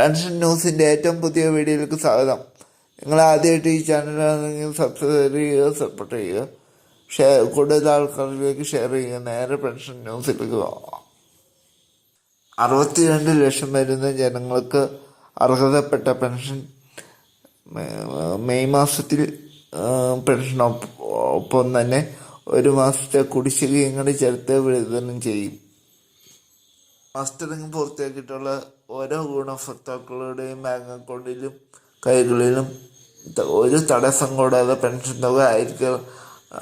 Pension ന്യൂസിന്റെ ഏറ്റവും പുതിയ വീഡിയോയിലേക്ക് സ്വാഗതം. നിങ്ങൾ ആദ്യമായിട്ട് ഈ ചാനലാണെങ്കിൽ സബ്സ്ക്രൈബ് ചെയ്യുക സപ്പോർട്ട് ചെയ്യുക ഷെയർ കൂടുതൽ ആൾക്കാരിലേക്ക് ഷെയർ ചെയ്യുക. നേരെ പെൻഷൻ ന്യൂസിലേക്ക് പോകാം അറുപത്തിരണ്ട് ലക്ഷം വരുന്ന ജനങ്ങൾക്ക് അർഹതപ്പെട്ട പെൻഷൻ മെയ് മാസത്തിൽ പെൻഷൻ ഒപ്പം തന്നെ ഒരു മാസത്തെ കുടിശ്ശികയും കൂടി ചേർത്ത് വിതരണം ചെയ്യും. മാസ്റ്ററിംഗ് പൂർത്തിയാക്കിയിട്ടുള്ള ഓരോ ഗുണഭോക്താക്കളുടെയും ബാങ്ക് അക്കൗണ്ടിലും കൈകളിലും ഒരു തടസ്സം കൂടാതെ പെൻഷൻ തുക ആയിരത്തി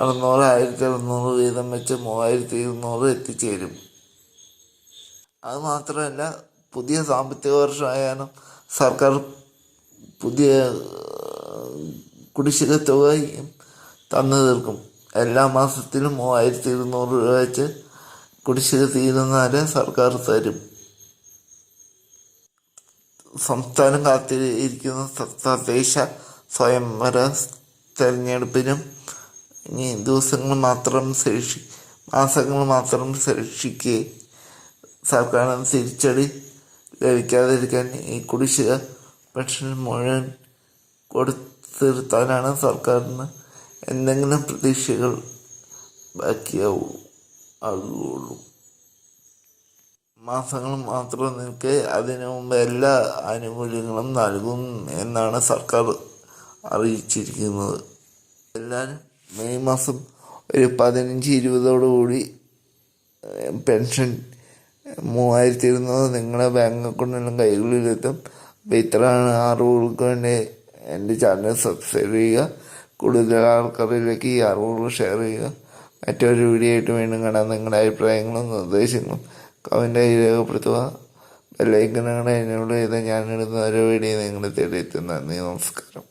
അറുന്നൂറ് ആയിരത്തി അറുന്നൂറ് വീതം വെച്ച് മൂവായിരത്തി ഇരുന്നൂറ് എത്തിച്ചേരും. അത് മാത്രമല്ല പുതിയ സാമ്പത്തിക വർഷമായാലും സർക്കാർ പുതിയ കുടിശ്ശിക തുകയും തന്നു തീർക്കും. എല്ലാ മാസത്തിലും മൂവായിരത്തി ഇരുന്നൂറ് രൂപ വെച്ച് കുടിശ്ശിക തീരുന്നവരെ സർക്കാർ തരും. സംസ്ഥാനം കാത്തിരിക്കുന്ന തദ്ദേശ സ്വയംവര തെരഞ്ഞെടുപ്പിനും ഇനി ദിവസങ്ങൾ മാത്രം ശേഷി മാസങ്ങൾ മാത്രം ശേഷിക്കെ സർക്കാരിന് തിരിച്ചടി ലഭിക്കാതിരിക്കാൻ ഈ കുടിശ്ശിക പെൻഷൻ മുഴുവൻ കൊടുത്തിരുത്താനാണ് സർക്കാരിന് എന്തെങ്കിലും പ്രതീക്ഷകൾ ബാക്കിയാവൂ. ആകുകയുള്ളൂ മാസങ്ങൾ മാത്രം നിൽക്കെ അതിനു മുമ്പ് എല്ലാ ആനുകൂല്യങ്ങളും നൽകും എന്നാണ് സർക്കാർ അറിയിച്ചിരിക്കുന്നത്. എല്ലാവരും മെയ് മാസം ഒരു പതിനഞ്ച് ഇരുപതോടുകൂടി പെൻഷൻ മൂവായിരത്തി ഇരുന്നൂറ് നിങ്ങളുടെ ബാങ്ക് അക്കൗണ്ടിലും കൈകളിലെത്തും. അപ്പോൾ ഇത്രയാണ് അറിവുകൾക്ക് വേണ്ടി എന്റെ ചാനൽ സബ്സ്ക്രൈബ് ചെയ്യുക. കൂടുതൽ ആൾക്കാരിലേക്ക് ഈ അറിവുകൾ ഷെയർ ചെയ്യുക. മറ്റൊരു വീഡിയോ ആയിട്ട് വീണ്ടും കാണാൻ നിങ്ങളുടെ അഭിപ്രായങ്ങളും നിർദ്ദേശങ്ങളും കമന്റായി രേഖപ്പെടുത്തുക. ബെല്ലൈക്കനുകളെ എന്നോട് ചെയ്ത് ഞാനിടുന്ന ഓരോ വീഡിയോ നിങ്ങളെ തേടി എത്തും നന്ദി നമസ്കാരം.